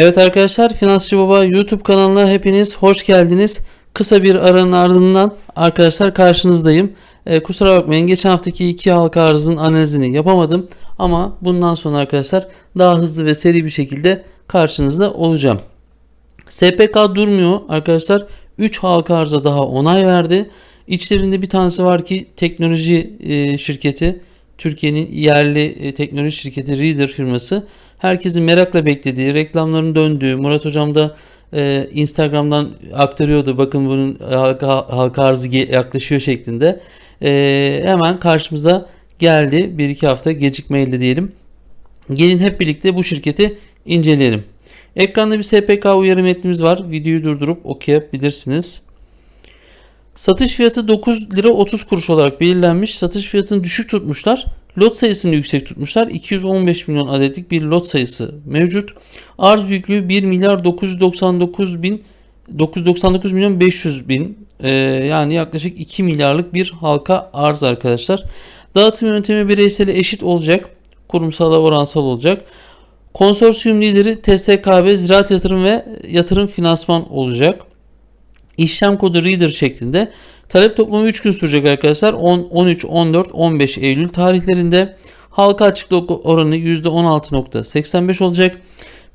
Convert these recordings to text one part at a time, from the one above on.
Evet arkadaşlar Finansçı Baba YouTube kanalına hepiniz hoş geldiniz. Kısa bir aranın ardından arkadaşlar karşınızdayım. Ee, kusura bakmayın geçen haftaki iki halka arzın analizini yapamadım. Ama bundan sonra arkadaşlar daha hızlı ve seri bir şekilde karşınızda olacağım. SPK durmuyor arkadaşlar. 3 halka arıza daha onay verdi. İçlerinde bir tanesi var ki teknoloji e, şirketi. Türkiye'nin yerli e, teknoloji şirketi Reader firması. Herkesin merakla beklediği, reklamların döndüğü, Murat Hocam da e, Instagram'dan aktarıyordu. Bakın bunun halka, halka arzı yaklaşıyor şeklinde. E, hemen karşımıza geldi. Bir iki hafta gecikmeyle diyelim. Gelin hep birlikte bu şirketi inceleyelim. Ekranda bir SPK uyarı metnimiz var. Videoyu durdurup okuyabilirsiniz. Satış fiyatı 9 lira 30 kuruş olarak belirlenmiş. Satış fiyatını düşük tutmuşlar. Lot sayısını yüksek tutmuşlar. 215 milyon adetlik bir lot sayısı mevcut. Arz büyüklüğü 1 milyar 999 bin 999 milyon 500 bin Ee, yani yaklaşık 2 milyarlık bir halka arz arkadaşlar. Dağıtım yöntemi bireysele eşit olacak. Kurumsala oransal olacak. Konsorsiyum lideri TSKB Ziraat Yatırım ve Yatırım Finansman olacak. İşlem kodu Reader şeklinde. Talep toplamı 3 gün sürecek arkadaşlar. 10, 13, 14, 15 Eylül tarihlerinde halka açıklık oranı %16.85 olacak.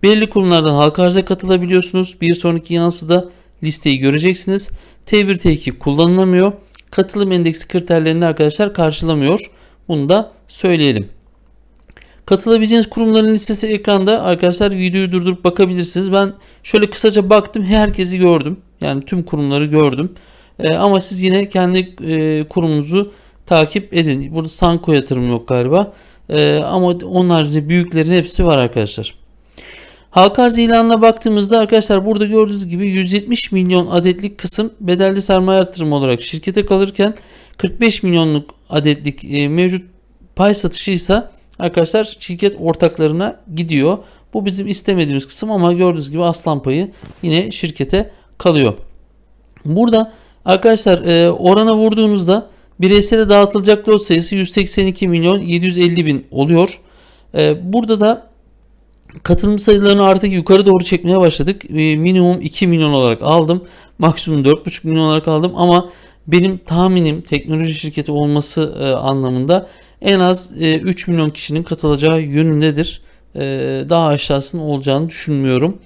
Belirli kurumlardan halka arıza katılabiliyorsunuz. Bir sonraki yansıda listeyi göreceksiniz. T1 T2 kullanılamıyor. Katılım endeksi kriterlerini arkadaşlar karşılamıyor. Bunu da söyleyelim. Katılabileceğiniz kurumların listesi ekranda. Arkadaşlar videoyu durdurup bakabilirsiniz. Ben şöyle kısaca baktım. Herkesi gördüm. Yani tüm kurumları gördüm. Ee, ama siz yine kendi e, kurumunuzu takip edin. Burada Sanko yatırım yok galiba. Ee, ama onun haricinde büyüklerin hepsi var arkadaşlar. Halka arz ilanına baktığımızda arkadaşlar burada gördüğünüz gibi 170 milyon adetlik kısım bedelli sermaye yatırımı olarak şirkete kalırken 45 milyonluk adetlik e, mevcut pay satışı ise arkadaşlar şirket ortaklarına gidiyor. Bu bizim istemediğimiz kısım ama gördüğünüz gibi aslan payı yine şirkete kalıyor. Burada arkadaşlar e, orana vurduğunuzda bireysele dağıtılacak lot sayısı 182 milyon 750 bin oluyor. E, burada da katılım sayılarını artık yukarı doğru çekmeye başladık. E, minimum 2 milyon olarak aldım. Maksimum 4,5 milyon olarak aldım ama benim tahminim teknoloji şirketi olması e, anlamında en az e, 3 milyon kişinin katılacağı yönündedir. E, daha aşağısının olacağını düşünmüyorum.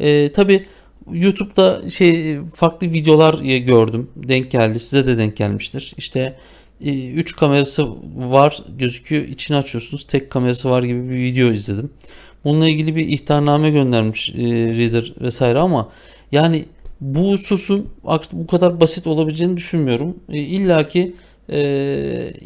E, Tabi YouTube'da şey farklı videolar gördüm. Denk geldi. Size de denk gelmiştir. İşte 3 kamerası var gözüküyor. İçini açıyorsunuz. Tek kamerası var gibi bir video izledim. Bununla ilgili bir ihtarname göndermiş e, Reader vesaire ama yani bu hususun bu kadar basit olabileceğini düşünmüyorum. E, İlla ki e,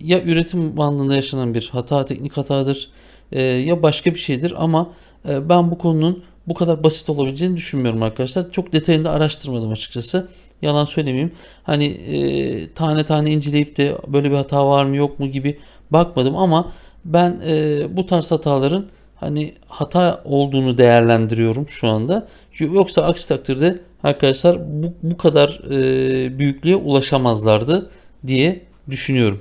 ya üretim bandında yaşanan bir hata, teknik hatadır e, ya başka bir şeydir ama e, ben bu konunun bu kadar basit olabileceğini düşünmüyorum arkadaşlar. Çok detayında araştırmadım açıkçası. Yalan söylemeyeyim. Hani e, tane tane inceleyip de böyle bir hata var mı yok mu gibi bakmadım ama ben e, bu tarz hataların hani hata olduğunu değerlendiriyorum şu anda. Yoksa aksi takdirde arkadaşlar bu, bu kadar e, büyüklüğe ulaşamazlardı diye düşünüyorum.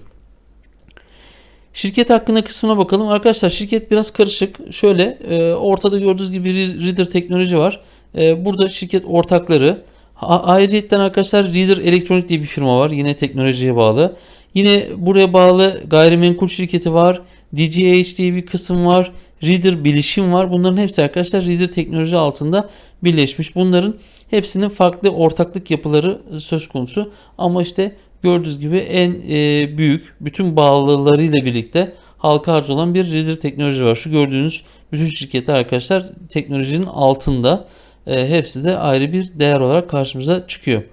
Şirket hakkında kısmına bakalım. Arkadaşlar şirket biraz karışık. Şöyle e, ortada gördüğünüz gibi Reader teknoloji var. E, burada şirket ortakları. Ayrıca arkadaşlar Reader Elektronik diye bir firma var. Yine teknolojiye bağlı. Yine buraya bağlı gayrimenkul şirketi var. DGH diye bir kısım var. Reader bilişim var. Bunların hepsi arkadaşlar Reader teknoloji altında birleşmiş. Bunların hepsinin farklı ortaklık yapıları söz konusu. Ama işte gördüğünüz gibi en e, büyük bütün bağlılıklarıyla birlikte halka arz olan bir Reader teknoloji var. Şu gördüğünüz bütün şirketler arkadaşlar teknolojinin altında. E, hepsi de ayrı bir değer olarak karşımıza çıkıyor.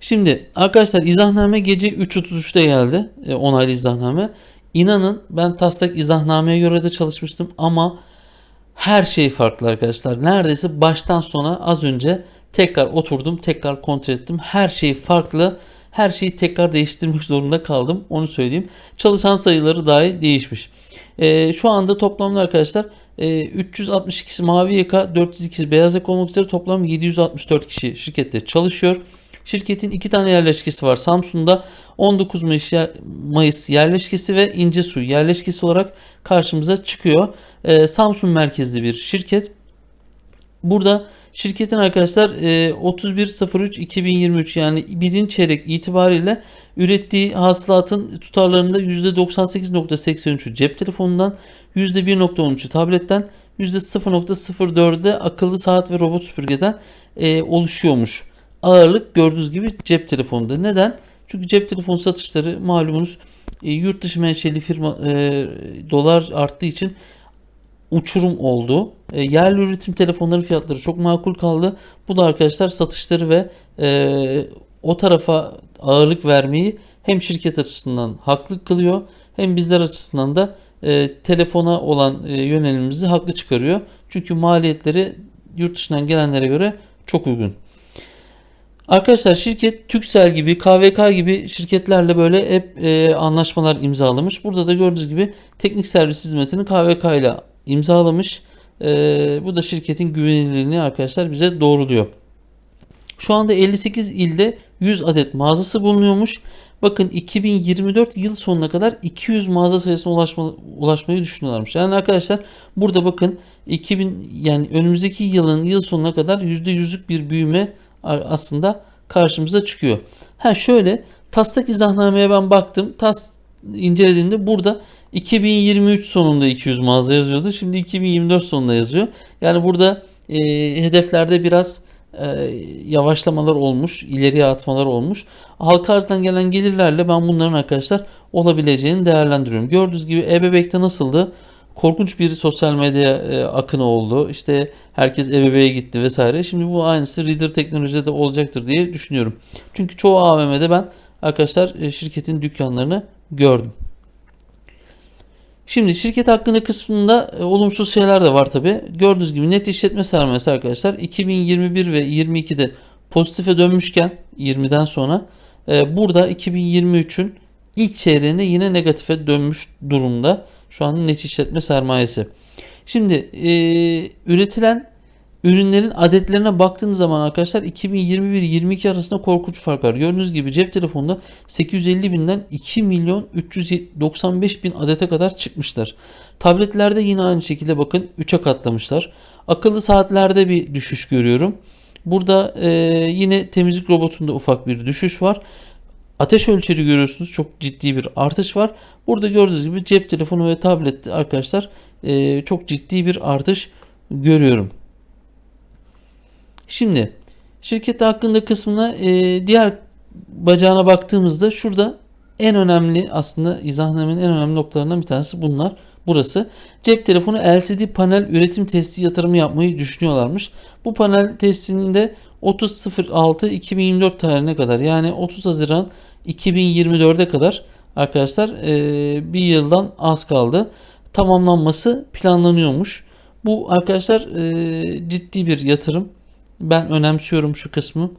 Şimdi arkadaşlar izahname gece 3.33'te geldi. E, onaylı izahname. İnanın ben taslak izahnameye göre de çalışmıştım ama her şey farklı arkadaşlar. Neredeyse baştan sona az önce tekrar oturdum, tekrar kontrol ettim. Her şey farklı. Her şeyi tekrar değiştirmek zorunda kaldım. Onu söyleyeyim. Çalışan sayıları dahi değişmiş. Ee, şu anda toplamda arkadaşlar e, 362'si mavi yaka, 402 beyaz yaka olmak üzere toplam 764 kişi şirkette çalışıyor. Şirketin iki tane yerleşkesi var. Samsun'da 19 Mayıs yerleşkesi ve İncesu yerleşkesi olarak karşımıza çıkıyor. Ee, Samsun merkezli bir şirket. Burada şirketin arkadaşlar e, 31.03.2023 yani birinci çeyrek itibariyle ürettiği hasılatın tutarlarında %98.83'ü cep telefonundan, %1.13'ü tabletten, %0.04'de akıllı saat ve robot süpürgeden e, oluşuyormuş. Ağırlık gördüğünüz gibi cep telefonunda. Neden? Çünkü cep telefonu satışları malumunuz e, yurt dışı menşeli firma e, dolar arttığı için uçurum oldu. E, yerli üretim telefonların fiyatları çok makul kaldı. Bu da arkadaşlar satışları ve e, o tarafa ağırlık vermeyi hem şirket açısından haklı kılıyor hem bizler açısından da e, telefona olan e, yönelimimizi haklı çıkarıyor. Çünkü maliyetleri yurt dışından gelenlere göre çok uygun. Arkadaşlar şirket Türksel gibi, KVK gibi şirketlerle böyle hep e, anlaşmalar imzalamış. Burada da gördüğünüz gibi teknik servis hizmetini KVK ile imzalamış. E, bu da şirketin güvenilirliğini arkadaşlar bize doğruluyor. Şu anda 58 ilde 100 adet mağazası bulunuyormuş. Bakın 2024 yıl sonuna kadar 200 mağaza sayısına ulaşma, ulaşmayı düşünüyorlarmış. Yani arkadaşlar burada bakın 2000 yani önümüzdeki yılın yıl sonuna kadar %100'lük bir büyüme aslında karşımıza çıkıyor. Ha şöyle taslak izahnameye ben baktım. Tas incelediğimde burada 2023 sonunda 200 mağaza yazıyordu. Şimdi 2024 sonunda yazıyor. Yani burada e, hedeflerde biraz e, yavaşlamalar olmuş, ileriye atmalar olmuş. Halka arzdan gelen gelirlerle ben bunların arkadaşlar olabileceğini değerlendiriyorum. Gördüğünüz gibi e-bebekte nasıldı? korkunç bir sosyal medya e, akını oldu. İşte herkes ebeveğe gitti vesaire. Şimdi bu aynısı Reader teknolojide de olacaktır diye düşünüyorum. Çünkü çoğu AVM'de ben arkadaşlar e, şirketin dükkanlarını gördüm. Şimdi şirket hakkında kısmında e, olumsuz şeyler de var tabi. Gördüğünüz gibi net işletme sermayesi arkadaşlar 2021 ve 22'de pozitife dönmüşken 20'den sonra e, burada 2023'ün ilk çeyreğinde yine negatife dönmüş durumda. Şu an net işletme sermayesi. Şimdi e, üretilen ürünlerin adetlerine baktığınız zaman arkadaşlar 2021-22 arasında korkunç fark var. Gördüğünüz gibi cep telefonunda 850 binden 2 milyon 395 bin adete kadar çıkmışlar. Tabletlerde yine aynı şekilde bakın 3'e katlamışlar. Akıllı saatlerde bir düşüş görüyorum. Burada e, yine temizlik robotunda ufak bir düşüş var. Ateş ölçeri görüyorsunuz. Çok ciddi bir artış var. Burada gördüğünüz gibi cep telefonu ve tablet arkadaşlar e, çok ciddi bir artış görüyorum. Şimdi şirket hakkında kısmına e, diğer bacağına baktığımızda şurada en önemli aslında izahnamenin en önemli noktalarından bir tanesi bunlar. Burası cep telefonu LCD panel üretim testi yatırımı yapmayı düşünüyorlarmış. Bu panel testinde 30.06.2024 tarihine kadar yani 30 Haziran 2024'e kadar arkadaşlar e, bir yıldan az kaldı. Tamamlanması planlanıyormuş. Bu arkadaşlar e, ciddi bir yatırım. Ben önemsiyorum şu kısmı.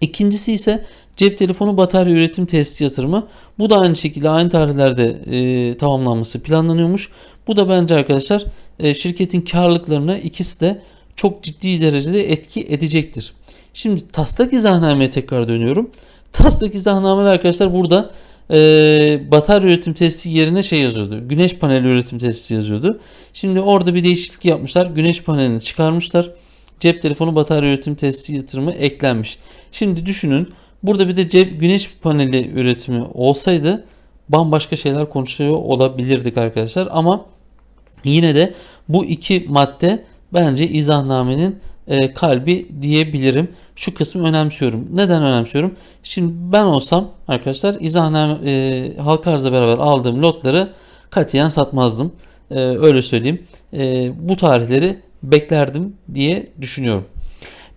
İkincisi ise cep telefonu batarya üretim testi yatırımı. Bu da aynı şekilde aynı tarihlerde e, tamamlanması planlanıyormuş. Bu da bence arkadaşlar e, şirketin karlılıklarına ikisi de çok ciddi derecede etki edecektir. Şimdi taslak izahnameye tekrar dönüyorum. Taslak izahnamede arkadaşlar burada e, batarya üretim testi yerine şey yazıyordu. Güneş paneli üretim testi yazıyordu. Şimdi orada bir değişiklik yapmışlar. Güneş panelini çıkarmışlar. Cep telefonu batarya üretim testi yatırımı eklenmiş. Şimdi düşünün burada bir de cep güneş paneli üretimi olsaydı bambaşka şeyler konuşuyor olabilirdik arkadaşlar. Ama yine de bu iki madde bence izahnamenin e, kalbi diyebilirim. Şu kısmı önemsiyorum. Neden önemsiyorum? Şimdi ben olsam arkadaşlar izahname e, halka arzla beraber aldığım lotları katiyen satmazdım. E, öyle söyleyeyim. E, bu tarihleri beklerdim diye düşünüyorum.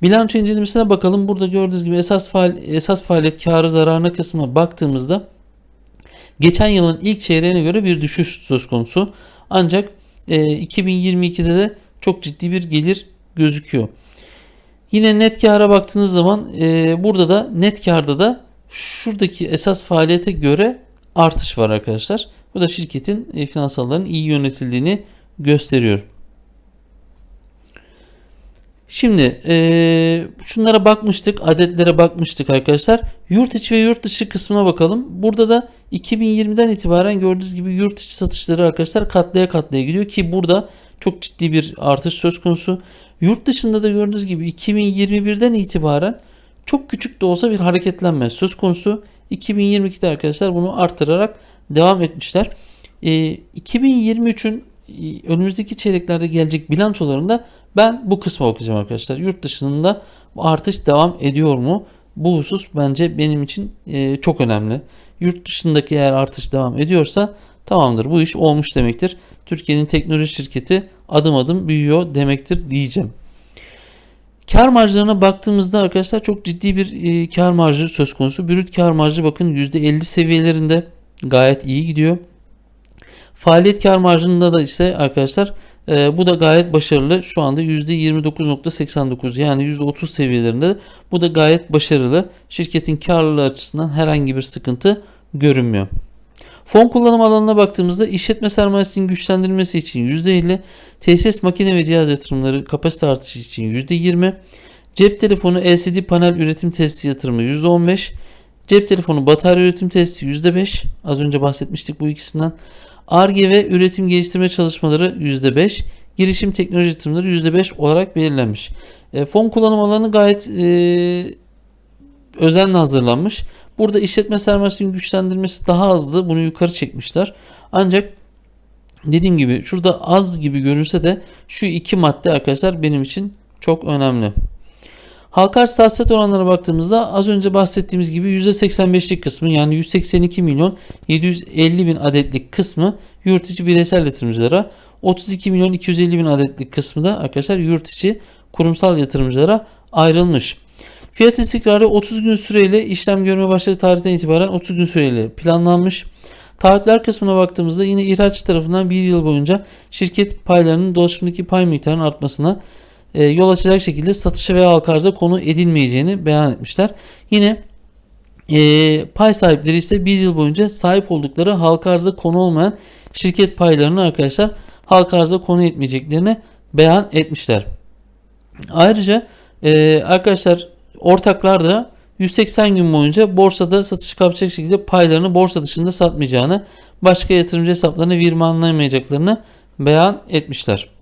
Bilanço incelemesine bakalım. Burada gördüğünüz gibi esas faal, esas faaliyet karı zararına kısmına baktığımızda geçen yılın ilk çeyreğine göre bir düşüş söz konusu. Ancak e, 2022'de de çok ciddi bir gelir gözüküyor. Yine net kâra baktığınız zaman e, burada da net kârda da şuradaki esas faaliyete göre artış var arkadaşlar. Bu da şirketin e, finansalların iyi yönetildiğini gösteriyor. Şimdi e, şunlara bakmıştık, adetlere bakmıştık arkadaşlar. Yurt içi ve yurt dışı kısmına bakalım. Burada da 2020'den itibaren gördüğünüz gibi yurt içi satışları arkadaşlar katlaya katlaya gidiyor ki burada çok ciddi bir artış söz konusu. Yurt dışında da gördüğünüz gibi 2021'den itibaren çok küçük de olsa bir hareketlenme söz konusu. 2022'de arkadaşlar bunu artırarak devam etmişler. E, 2023'ün e, önümüzdeki çeyreklerde gelecek bilançolarında ben bu kısma bakacağım arkadaşlar. Yurt dışında bu artış devam ediyor mu? Bu husus bence benim için e, çok önemli. Yurt dışındaki eğer artış devam ediyorsa tamamdır bu iş olmuş demektir. Türkiye'nin teknoloji şirketi adım adım büyüyor demektir diyeceğim. Kar marjlarına baktığımızda arkadaşlar çok ciddi bir e, kar marjı söz konusu. Brüt kar marjı bakın %50 seviyelerinde gayet iyi gidiyor. Faaliyet kar marjında da ise arkadaşlar e, bu da gayet başarılı. Şu anda %29.89 yani %30 seviyelerinde. Bu da gayet başarılı. Şirketin karlılığı açısından herhangi bir sıkıntı görünmüyor. Fon kullanım alanına baktığımızda işletme sermayesinin güçlendirilmesi için %50, tesis makine ve cihaz yatırımları kapasite artışı için %20, cep telefonu LCD panel üretim tesisi yatırımı %15, cep telefonu batarya üretim tesisi %5, az önce bahsetmiştik bu ikisinden, ARGE ve üretim geliştirme çalışmaları %5, girişim teknoloji yatırımları %5 olarak belirlenmiş. E, fon kullanım alanı gayet e, özenle hazırlanmış. Burada işletme sermayesinin güçlendirmesi daha hızlı. Bunu yukarı çekmişler. Ancak dediğim gibi şurada az gibi görünse de şu iki madde arkadaşlar benim için çok önemli. Halka arz tahsilat oranlarına baktığımızda az önce bahsettiğimiz gibi %85'lik kısmı yani 182 milyon 750 bin adetlik kısmı yurt içi bireysel yatırımcılara 32 milyon 250 bin adetlik kısmı da arkadaşlar yurt içi kurumsal yatırımcılara ayrılmış. Fiyat istikrarı 30 gün süreyle işlem görme başladığı tarihten itibaren 30 gün süreyle planlanmış. Taahhütler kısmına baktığımızda yine ihraç tarafından bir yıl boyunca şirket paylarının dolaşımdaki pay miktarının artmasına e, yol açacak şekilde satışa veya halka konu edilmeyeceğini beyan etmişler. Yine e, pay sahipleri ise bir yıl boyunca sahip oldukları halka arza konu olmayan şirket paylarını arkadaşlar halka arza konu etmeyeceklerini beyan etmişler. Ayrıca e, arkadaşlar ortaklar da 180 gün boyunca borsada satış kapacak şekilde paylarını borsa dışında satmayacağını, başka yatırımcı hesaplarını virmanlayamayacaklarını beyan etmişler.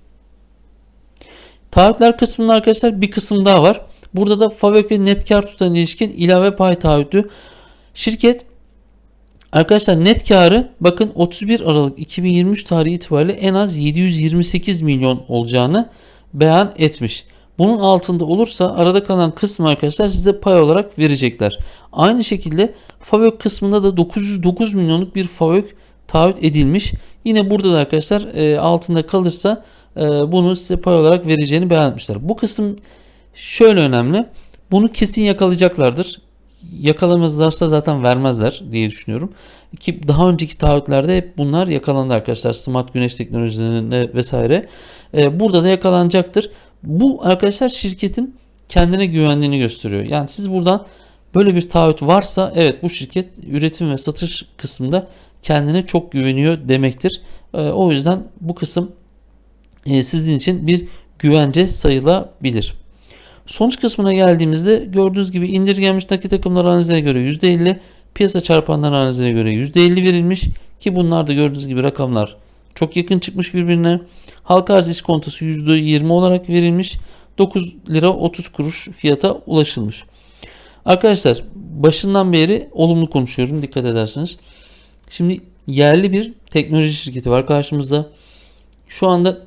Taahhütler kısmında arkadaşlar bir kısım daha var. Burada da FAVÖK ve net kar tutan ilişkin ilave pay taahhütü. Şirket arkadaşlar net karı bakın 31 Aralık 2023 tarihi itibariyle en az 728 milyon olacağını beyan etmiş. Bunun altında olursa arada kalan kısmı arkadaşlar size pay olarak verecekler. Aynı şekilde FAVÖK kısmında da 909 milyonluk bir FAVÖK taahhüt edilmiş. Yine burada da arkadaşlar e, altında kalırsa bunu size pay olarak vereceğini beyan etmişler. Bu kısım şöyle önemli. Bunu kesin yakalayacaklardır. Yakalamazlarsa zaten vermezler diye düşünüyorum. Ki daha önceki taahhütlerde hep bunlar yakalandı arkadaşlar. Smart güneş teknolojilerinde vesaire. E, burada da yakalanacaktır. Bu arkadaşlar şirketin kendine güvendiğini gösteriyor. Yani siz buradan böyle bir taahhüt varsa evet bu şirket üretim ve satış kısmında kendine çok güveniyor demektir. E, o yüzden bu kısım sizin için bir güvence sayılabilir. Sonuç kısmına geldiğimizde gördüğünüz gibi indirgenmiş nakit akımlar analizine göre %50, piyasa çarpanları analizine göre %50 verilmiş ki bunlar da gördüğünüz gibi rakamlar çok yakın çıkmış birbirine. Halka arz iskontosu %20 olarak verilmiş. 9 lira 30 kuruş fiyata ulaşılmış. Arkadaşlar başından beri olumlu konuşuyorum dikkat ederseniz. Şimdi yerli bir teknoloji şirketi var karşımızda. Şu anda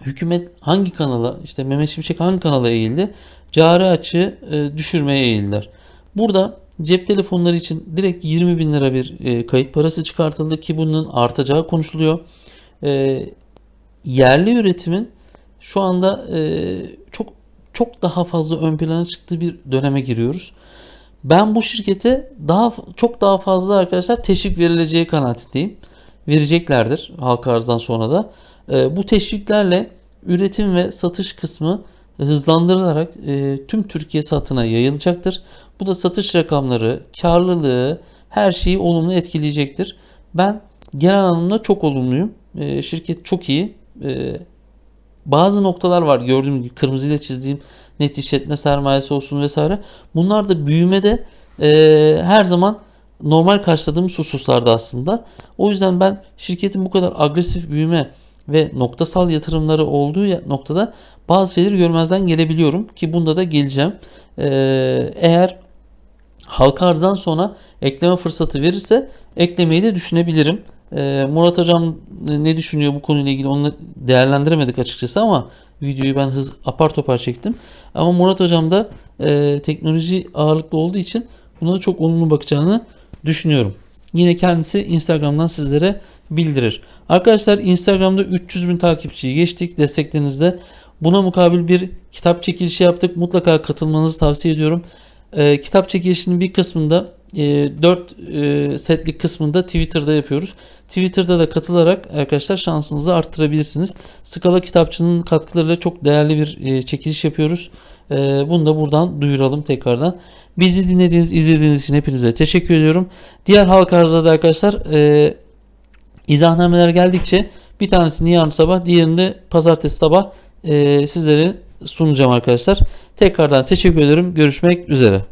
hükümet hangi kanala işte Mehmet Şimşek hangi kanala eğildi? Cari açığı e, düşürmeye eğildiler. Burada cep telefonları için direkt 20 bin lira bir e, kayıt parası çıkartıldı ki bunun artacağı konuşuluyor. E, yerli üretimin şu anda e, çok çok daha fazla ön plana çıktığı bir döneme giriyoruz. Ben bu şirkete daha çok daha fazla arkadaşlar teşvik verileceği kanaatindeyim. Vereceklerdir halka arzdan sonra da. E, bu teşviklerle üretim ve satış kısmı hızlandırılarak e, tüm Türkiye satına yayılacaktır. Bu da satış rakamları, karlılığı, her şeyi olumlu etkileyecektir. Ben genel anlamda çok olumluyum. E, şirket çok iyi. E, bazı noktalar var gördüğüm gibi kırmızıyla çizdiğim net işletme sermayesi olsun vesaire. Bunlar da büyümede her zaman normal karşıladığımız hususlarda aslında. O yüzden ben şirketin bu kadar agresif büyüme ve noktasal yatırımları olduğu noktada bazı şeyleri görmezden gelebiliyorum ki bunda da geleceğim. Ee, eğer halka arzdan sonra ekleme fırsatı verirse eklemeyi de düşünebilirim. Ee, Murat Hocam ne düşünüyor bu konuyla ilgili onu değerlendiremedik açıkçası ama videoyu ben hız apar topar çektim. Ama Murat Hocam da e, teknoloji ağırlıklı olduğu için buna da çok olumlu bakacağını düşünüyorum. Yine kendisi Instagram'dan sizlere bildirir. Arkadaşlar Instagram'da 300 bin takipçiyi geçtik desteklerinizle. Buna mukabil bir kitap çekilişi yaptık. Mutlaka katılmanızı tavsiye ediyorum. Ee, kitap çekilişinin bir kısmında e, 4 e, setlik kısmında Twitter'da yapıyoruz. Twitter'da da katılarak arkadaşlar şansınızı arttırabilirsiniz. Skala kitapçının katkılarıyla çok değerli bir e, çekiliş yapıyoruz. E, bunu da buradan duyuralım tekrardan. Bizi dinlediğiniz, izlediğiniz için hepinize teşekkür ediyorum. Diğer halka arzada da arkadaşlar e, izahnameler geldikçe bir tanesini yarın sabah, diğerini de pazartesi sabah e, sizlere sunacağım arkadaşlar. Tekrardan teşekkür ederim. Görüşmek üzere.